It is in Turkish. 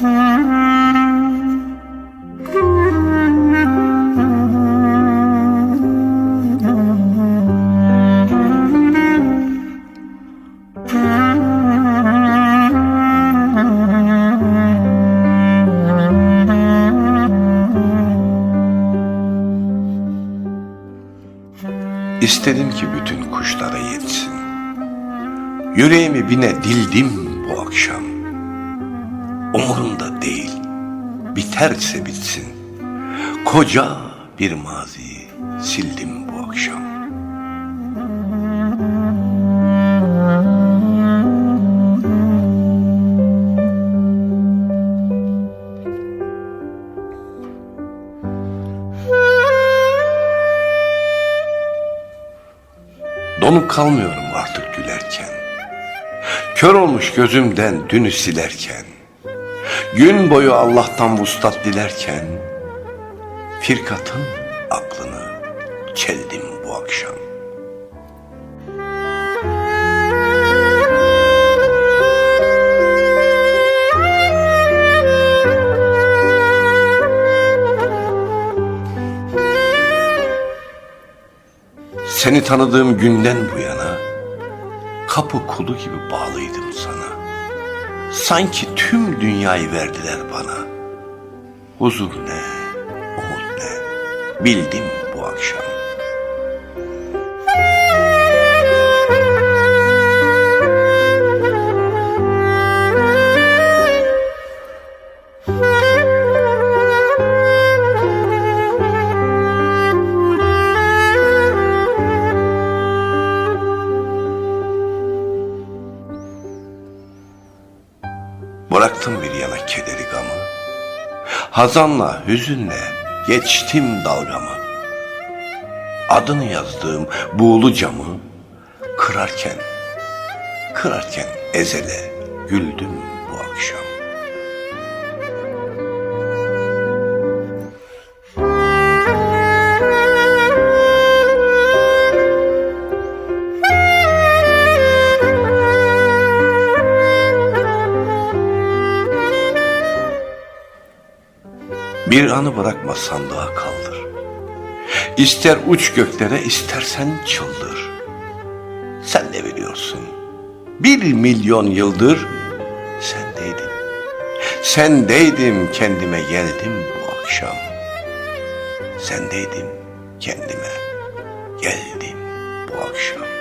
İstedim ki bütün kuşlara yetsin. Yüreğimi bine dildim bu akşam. Umurumda değil, biterse bitsin. Koca bir maziyi sildim bu akşam. Donup kalmıyorum artık gülerken. Kör olmuş gözümden dünü silerken. Gün boyu Allah'tan vuslat dilerken. Firkatın aklını çeldim bu akşam. Seni tanıdığım günden bu yana kapı kulu gibi bağlıydım sana. Sanki tüm dünyayı verdiler bana. Huzur ne, umut ne bildim bu akşam. Bıraktım bir yana kederi gamı. Hazanla, hüzünle geçtim dalgamı. Adını yazdığım buğulu camı kırarken, kırarken ezele güldüm bu akşam. Bir anı bırakma sandığa kaldır. İster uç göklere istersen çıldır. Sen de biliyorsun. Bir milyon yıldır sendeydim. Sendeydim kendime geldim bu akşam. Sendeydim kendime geldim bu akşam.